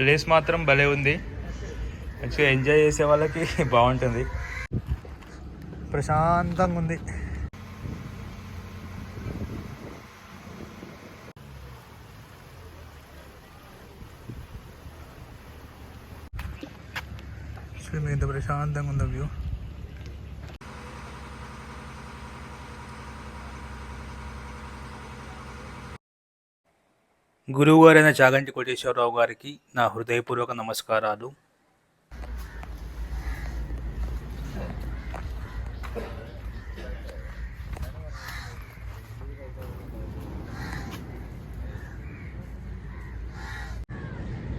Place మాత్రం భలే ఉంది. మంచిగా ఎంజాయ్ చేసే వాళ్ళకి బాగుంటుంది. ప్రశాంతంగా ఉంది. చూడండి ఎంత ప్రశాంతంగా ఉందో వ్యూ గురువుగారైన చాగంటి కోటేశ్వరరావు గారికి నా హృదయపూర్వక నమస్కారాలు.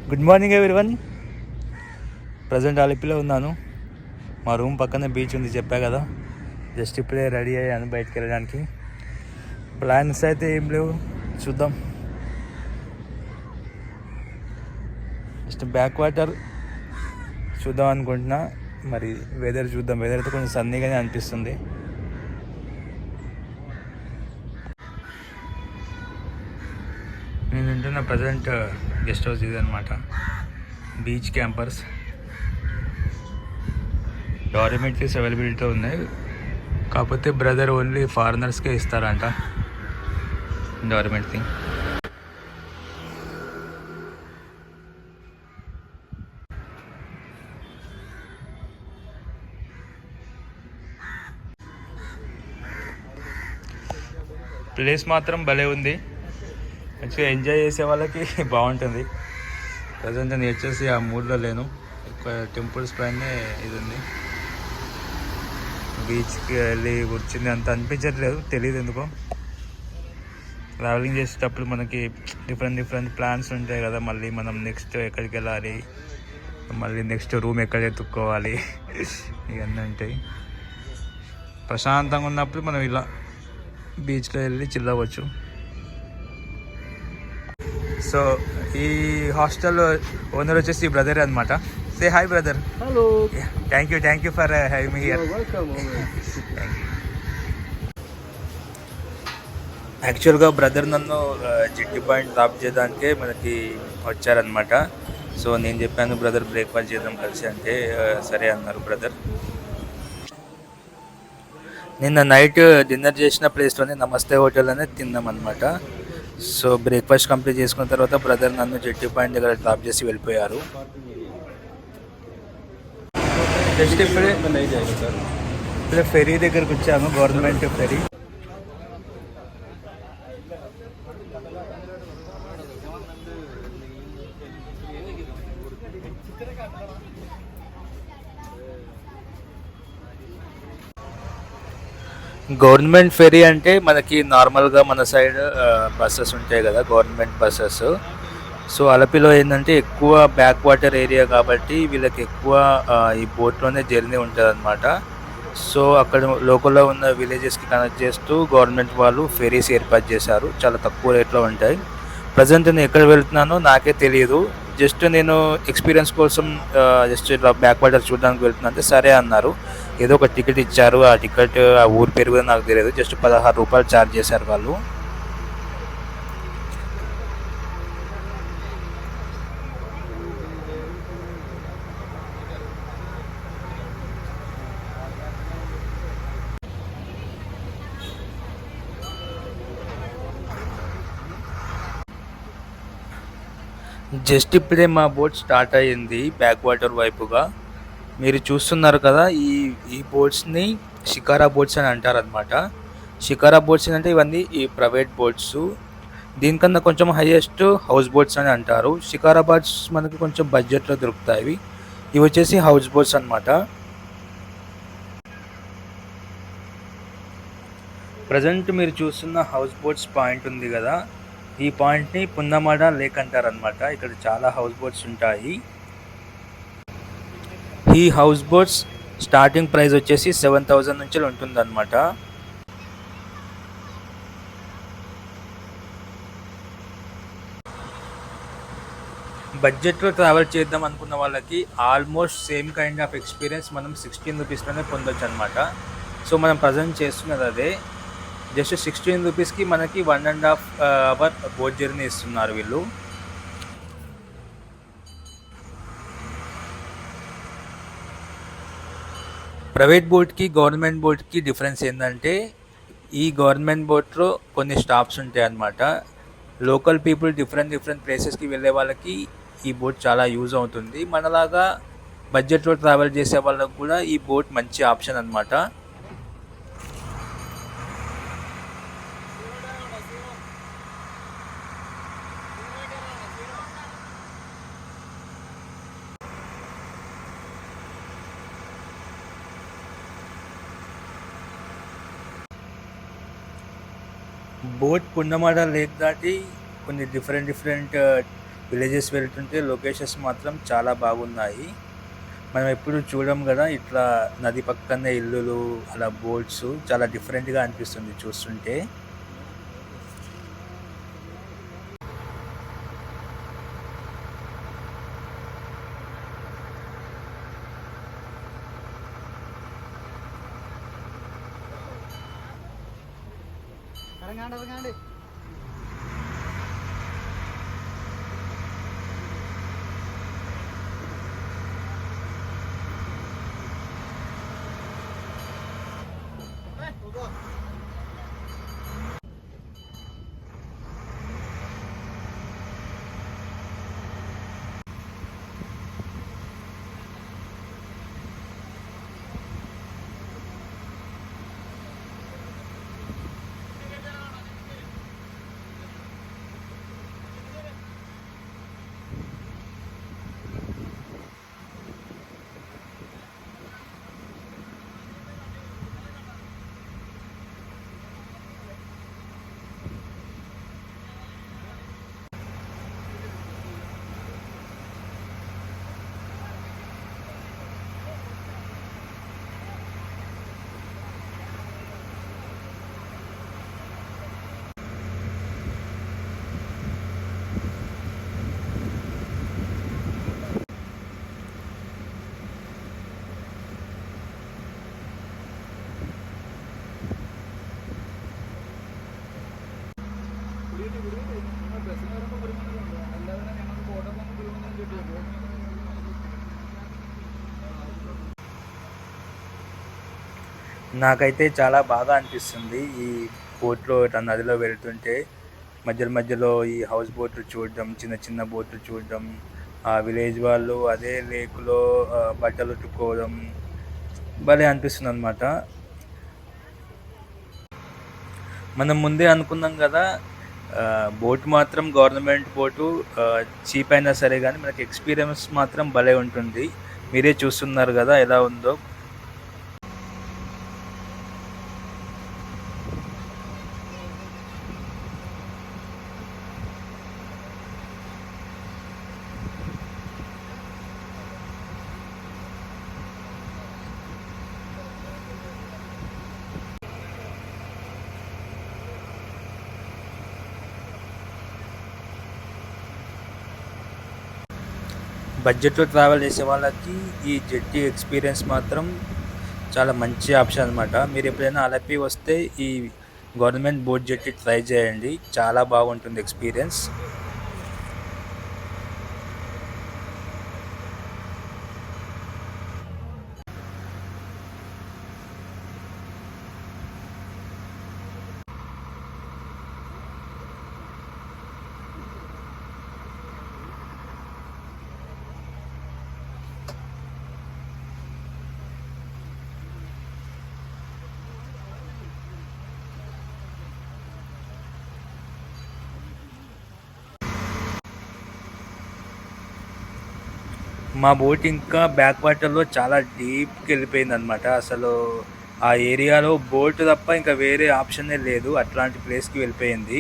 గుడ్ మార్నింగ్ ఎవ్రీవన్ ప్రజెంట్ అలిపిలో ఉన్నాను. మా రూమ్ పక్కనే బీచ్ ఉంది చెప్పా కదా. జస్ట్ ఇప్పుడే రెడీ అయ్యాను బయటకు వెళ్ళడానికి. ప్లాన్స్ అయితే ఏం లేవు చూద్దాం. జస్ట్ బ్యాక్ వాటర్ చూద్దాం అనుకుంటున్నా. మరి వెదర్ చూద్దాం. వెదర్ అయితే కొంచెం సన్నీగానే అనిపిస్తుంది. నేను ఉంటున్న ప్రజెంట్ గెస్ట్ హౌస్ ఇది అనమాట బీచ్ క్యాంపర్స్ డార్మెంటరీస్ అవైలబిలిటీతో ఉన్నాయి కాకపోతే బ్రదర్ ఓన్లీ ఫారినర్స్కే ఇస్తారంట. డార్మెంటరీ ప్లేస్ మాత్రం భలే ఉంది. మంచిగా ఎంజాయ్ చేసే వాళ్ళకి బాగుంటుంది. ప్రజెంట్ నేను వచ్చేసి ఆ మూడ్లో లేను. ఎక్కువ టెంపుల్స్ పైనే ఇది ఉంది. బీచ్కి వెళ్ళి వచ్చింది అంత అనిపించట్లేదు. తెలియదు ఎందుకో. ట్రావెలింగ్ చేసేటప్పుడు మనకి డిఫరెంట్ డిఫరెంట్ ప్లాన్స్ ఉంటాయి కదా. మళ్ళీ మనం నెక్స్ట్ ఎక్కడికి వెళ్ళాలి? మళ్ళీ నెక్స్ట్ రూమ్ ఎక్కడ ఎత్తుక్కోవాలి? ఇవన్నీ ఉంటాయి. ప్రశాంతంగా ఉన్నప్పుడు మనం ఇలా బీచ్లో వెళ్ళి చిల్లవచ్చు సో ఈ హాస్టల్ ఓనర్ వచ్చేసి బ్రదర్ అనమాట say hi brother Hello. Thank you thank you for have me here. యాక్చువల్గా బ్రదర్ నన్ను ఆ, జిట్టి పాయింట్ డ్రాప్ చేయడానికే మనకి వచ్చారనమాట సో నేను చెప్పాను బ్రదర్ బ్రేక్ఫాస్ట్ చేద్దాం కలిసి అంటే ఆ, సరే అన్నారు బ్రదర్ నిన్న నైట్ డిన్నర్ చేసిన ప్లేస్లోనే నమస్తే హోటల్ అనేది తిన్నాం అనమాట సో బ్రేక్ఫాస్ట్ కంప్లీట్ చేసుకున్న తర్వాత బ్రదర్ నన్ను జెట్టి పాయింట్ దగ్గర డ్రాప్ చేసి వెళ్ళిపోయారు. జస్ట్ ఇప్పుడే ఇప్పుడే ఫెరీ దగ్గరకు వచ్చాము గవర్నమెంట్ ఫెరీ. గవర్నమెంట్ ఫెరీ అంటే మనకి నార్మల్గా మన సైడ్ బస్సెస్ ఉంటాయి కదా గవర్నమెంట్ బస్సెస్ సో అలపిలో ఏంటంటే ఎక్కువ బ్యాక్ వాటర్ ఏరియా కాబట్టి వీళ్ళకి ఎక్కువ ఈ బోట్లోనే జర్నీ ఉంటుంది అనమాట సో అక్కడ లోకల్లో ఉన్న విలేజెస్కి కనెక్ట్ చేస్తూ గవర్నమెంట్ వాళ్ళు ఫెరీస్ ఏర్పాటు చేశారు. చాలా తక్కువ రేట్లో ఉంటాయి. ప్రజెంట్ నేను ఎక్కడ వెళ్తున్నానో నాకే తెలియదు జస్ట్ నేను ఎక్స్పీరియన్స్ కోసం జస్ట్ ఇట్లా బ్యాక్ వాటర్ చూడడానికి వెళ్తున్నా అంటే సరే అన్నారు. ఏదో ఒక టికెట్ ఇచ్చారు. ఆ టికెట్ ఆ ఊరు పేరు కూడా నాకు తెలియదు. జస్ట్ పదహారు రూపాయలు ఛార్జ్ చేశారు వాళ్ళు. జస్ట్ ఇప్పుడే మా బోట్ స్టార్ట్ అయ్యింది బ్యాక్ వాటర్ వైపుగా. మీరు చూస్తున్నారు కదా ఈ ఈ బోట్స్ని షికారా బోట్స్ అని అంటారు అనమాట షికారా బోట్స్ అంటే ఇవన్నీ ఈ ప్రైవేట్ బోట్స్. దీనికన్నా కొంచెం హైయెస్ట్ హౌస్ బోట్స్ అని అంటారు. షికారా బోట్స్ మనకి కొంచెం బడ్జెట్లో దొరుకుతాయి. ఇవి వచ్చేసి హౌస్ బోట్స్ అనమాట ప్రజెంట్ మీరు చూస్తున్న హౌస్ బోట్స్ పాయింట్ ఉంది కదా. ఈ పాయింట్ని పున్నమాడ లేక్ అంటారనమాట ఇక్కడ చాలా హౌస్ బోట్స్ ఉంటాయి. ఈ హౌస్ బోట్స్ స్టార్టింగ్ ప్రైస్ వచ్చేసి సెవెన్ థౌజండ్ నుంచి ఉంటుందన్నమాట. బడ్జెట్లో ట్రావెల్ చేద్దాం అనుకున్న వాళ్ళకి almost same kind of experience మనం సిక్స్టీన్ రూపీస్లోనే పొందొచ్చు అనమాట సో మనం ప్రజెంట్ చేస్తున్నది అదే. జస్ట్ సిక్స్టీన్ రూపీస్కి మనకి one and half hour boat journey ఇస్తున్నారు వీళ్ళు. ప్రైవేట్ బోట్కి గవర్నమెంట్ బోట్కి డిఫరెన్స్ ఏంటంటే ఈ గవర్నమెంట్ బోట్లో కొన్ని స్టాప్స్ ఉంటాయి అన్నమాట. లోకల్ పీపుల్ డిఫరెంట్ డిఫరెంట్ ప్లేసెస్కి వెళ్ళే వాళ్ళకి ఈ బోట్ చాలా యూజ్ అవుతుంది. మనలాగా బడ్జెట్లో ట్రావెల్ చేసే వాళ్ళకు కూడా ఈ బోట్ మంచి ఆప్షన్ అనమాట బోట్ పున్నమాడ లేక్ దాటి కొన్ని డిఫరెంట్ డిఫరెంట్ విలేజెస్ వెళ్తుంటే లొకేషన్స్ మాత్రం చాలా బాగున్నాయి. మనం ఎప్పుడు చూడం కదా ఇట్లా నది పక్కనే ఇల్లులు అలా బోట్స్ చాలా డిఫరెంట్గా అనిపిస్తుంది చూస్తుంటే. ഇറങ്ങാണ്ട് ഇറങ്ങാണ്ട്. నాకైతే చాలా బాగా అనిపిస్తుంది ఈ బోట్లో ఇట్లా నదిలో వెళ్తుంటే. మధ్యలో మధ్యలో ఈ హౌస్ బోట్లు చూడడం చిన్న చిన్న బోట్లు చూడడం ఆ విలేజ్ వాళ్ళు అదే లేకులో బట్టలు ఉట్టుకోవడం భలే అనిపిస్తుంది అనమాట మనం ముందే అనుకున్నాం కదా బోట్ మాత్రం గవర్నమెంట్ బోటు చీప్ అయినా సరే కానీ మనకి ఎక్స్పీరియన్స్ మాత్రం భలే ఉంటుంది. మీరే చూస్తున్నారు కదా ఎలా ఉందో. బడ్జెట్లో ట్రావెల్ చేసే వాళ్ళకి ఈ జెట్టి ఎక్స్పీరియన్స్ మాత్రం చాలా మంచి ఆప్షన్ అనమాట మీరు ఎప్పుడైనా అలపి వస్తే ఈ గవర్నమెంట్ బోట్ జెట్టి ట్రై చేయండి. చాలా బాగుంటుంది ఎక్స్పీరియన్స్ మా బోట్ ఇంకా బ్యాక్ వాటర్లో చాలా డీప్కి వెళ్ళిపోయింది అనమాట అసలు ఆ ఏరియాలో బోట్ తప్ప ఇంకా వేరే ఆప్షనే లేదు. అట్లాంటి ప్లేస్కి వెళ్ళిపోయింది.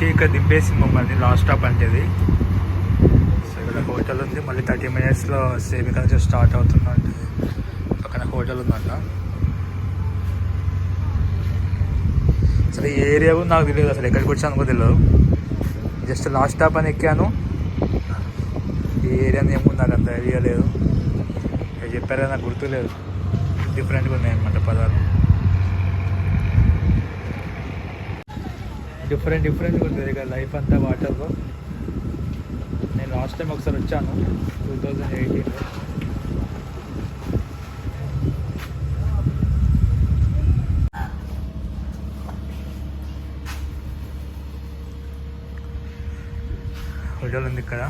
మొత్తానికి ఇక్కడ దింపేసి మమ్మల్ని లాస్ట్ స్టాప్ అంటే ఇది సో ఇక్కడ హోటల్ ఉంది. మళ్ళీ థర్టీ మినిట్స్లో సేవిక నుంచి స్టార్ట్ అవుతుందంటే. పక్కన హోటల్ ఉందంట. అసలు ఈ ఏరియా కూడా నాకు తెలియదు. అసలు ఎక్కడికి వచ్చాను కూడా తెలియదు. జస్ట్ లాస్ట్ స్టాప్ అని ఎక్కాను. ఈ ఏరియాని ఏముంది? నాకు అంత ఐడియా లేదు. చెప్పారా నాకు గుర్తులేదు. డిఫరెంట్గా ఉన్నాయి అనమాట పదాలు. డిఫరెంట్ డిఫరెంట్ ఉంటుంది ఇక లైఫ్ అంతా వాటర్లో నేను లాస్ట్ టైం ఒకసారి వచ్చాను టూ థౌజండ్ ఎయిటీన్లో హోటల్ ఉంది ఇక్కడ.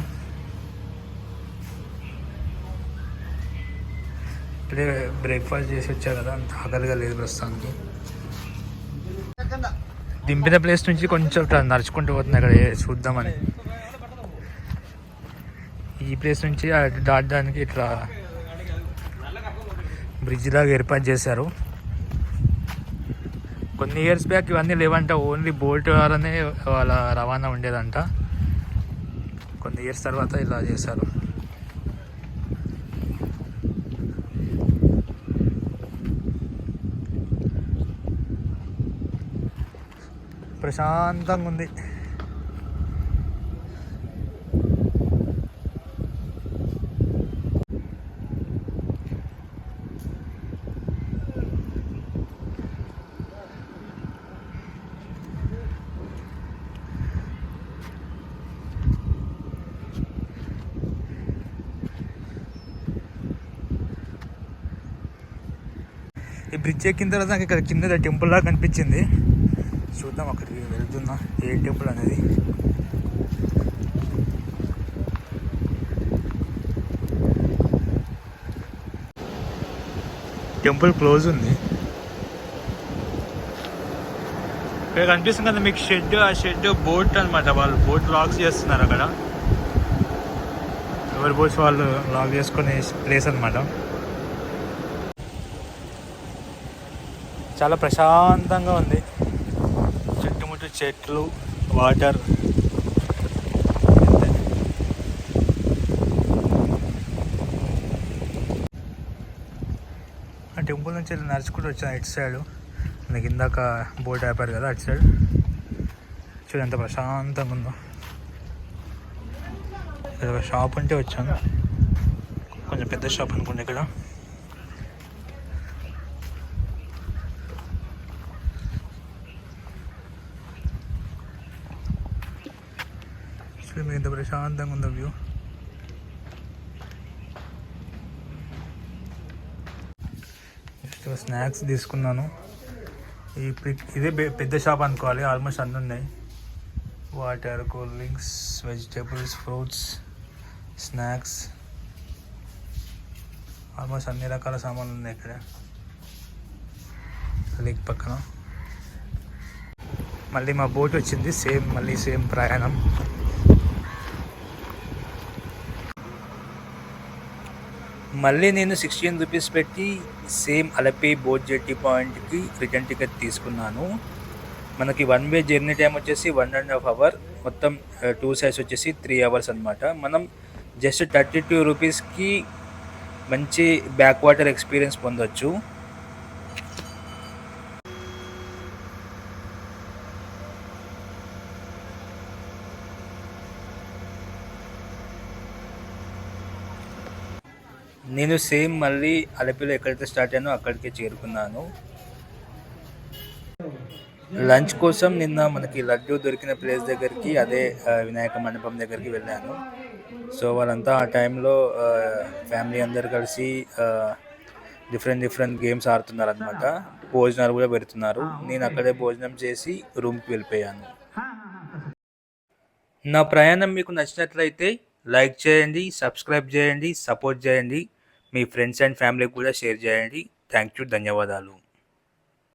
ఇప్పుడే బ్రేక్ఫాస్ట్ చేసి వచ్చా కదా అంత ఆకలిగా లేదు ప్రస్తుతానికి. దింపిన ప్లేస్ నుంచి కొంచెం ఇట్లా నడుచుకుంటూ పోతుంది అక్కడ. చూద్దామని. ఈ ప్లేస్ నుంచి అటు దాటడానికి ఇట్లా బ్రిడ్జ్ లాగా ఏర్పాటు చేశారు. కొన్ని ఇయర్స్ బ్యాక్ ఇవన్నీ లేవంట. ఓన్లీ బోల్ట్ ద్వారానే వాళ్ళ రవాణా ఉండేదంట. కొన్ని ఇయర్స్ తర్వాత ఇలా చేశారు. ప్రశాంతంగా ఉంది ఈ బ్రిడ్జ్ ఎక్కిన తర్వాత నాకు ఇక్కడ కింద టెంపుల్ లాగా కనిపించింది. చూద్దాం అక్కడికి వెళ్తున్నా ఏ టెంపుల్ అనేది? టెంపుల్ క్లోజ్ ఉంది. ఇక్కడ కనిపిస్తుంది కదా మీకు షెడ్ ఆ షెడ్ బోట్ అన్నమాట. వాళ్ళు బోట్ లాక్ చేస్తున్నారు అక్కడ. ఎవరి బోట్స్ వాళ్ళు లాక్ చేసుకునే ప్లేస్ అనమాట చాలా ప్రశాంతంగా ఉంది. చెట్లు వాటర్. ఆ టెంపుల్ నుంచి వెళ్ళి నడుచుకుంటూ వచ్చాను ఇటు సైడ్. నాకు ఇందాక బోట్ ఆపారు కదా అటు సైడ్. చూడు ఎంత ప్రశాంతంగా ఉందో. ఇక్కడ ఒక షాప్ ఉంటే వచ్చాను. కొంచెం పెద్ద షాప్ అనుకుంటే ఇక్కడ. చూడు మీకు ఎంత ప్రశాంతంగా ఉందో వ్యూ. నెక్స్ట్ స్నాక్స్ తీసుకున్నాను. ఈ పిక్ ఇదే పెద్ద షాప్ అనుకోవాలి. ఆల్మోస్ట్ అన్నీ ఉన్నాయి. Water cool drinks vegetables fruits snacks almost అన్ని రకాల సామాన్లు ఉన్నాయి ఇక్కడ. లేక్ పక్కన. మళ్ళీ మా బోట్ వచ్చింది. సేమ్ మళ్ళీ సేమ్ ప్రయాణం. మళ్ళీ నేను సిక్స్టీన్ రూపీస్ పెట్టి సేమ్ అలపి బోట్ జెట్టి పాయింట్కి రిటర్న్ టికెట్ తీసుకున్నాను. మనకి వన్ వే జర్నీ టైం వచ్చేసి వన్ అండ్ హాఫ్ అవర్ మొత్తం టూ సైడ్స్ వచ్చేసి త్రీ అవర్స్ అనమాట మనం జస్ట్ థర్టీ టూ రూపీస్కి మంచి బ్యాక్ వాటర్ ఎక్స్పీరియన్స్ పొందొచ్చు. నేను సేమ్ మళ్ళీ అలపిలో ఎక్కడైతే స్టార్ట్ అయ్యానో అక్కడికే చేరుకున్నాను. లంచ్ కోసం నిన్న మనకి లడ్డు దొరికిన ప్లేస్ దగ్గరికి అదే వినాయక మండపం దగ్గరికి వెళ్ళాను. సో వాళ్ళంతా ఆ టైంలో ఫ్యామిలీ అందరు కలిసి డిఫరెంట్ డిఫరెంట్ గేమ్స్ ఆడుతున్నారు అనమాట భోజనాలు కూడా పెడుతున్నారు. నేను అక్కడే భోజనం చేసి రూమ్కి వెళ్ళిపోయాను. నా ప్రయాణం మీకు నచ్చినట్లయితే లైక్ చేయండి సబ్స్క్రైబ్ చేయండి సపోర్ట్ చేయండి. మీ ఫ్రెండ్స్ అండ్ ఫ్యామిలీకి కూడా షేర్ చేయండి. థ్యాంక్ యూ ధన్యవాదాలు.